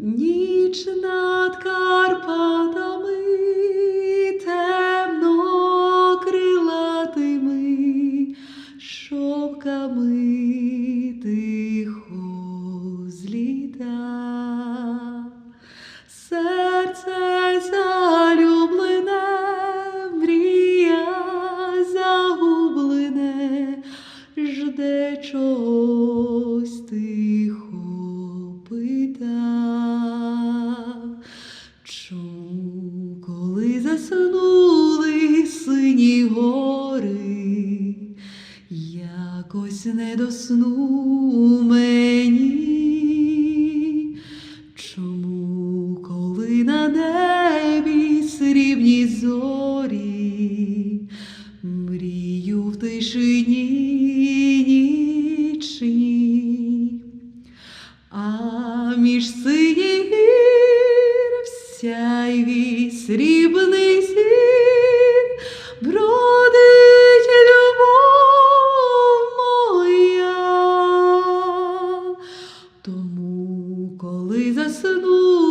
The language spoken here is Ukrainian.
Ніч над Карпатами темно крилатими шовками тихо зліта. Серце залюблене, мрія загублене, жде чогось Чому, коли заснули сині гори, якось не до сну мені? Чому, коли на небі срібні зорі, мрію в тишині нічній, а між в сяйві срібний сін, бродить любов моя. Тому, коли гори,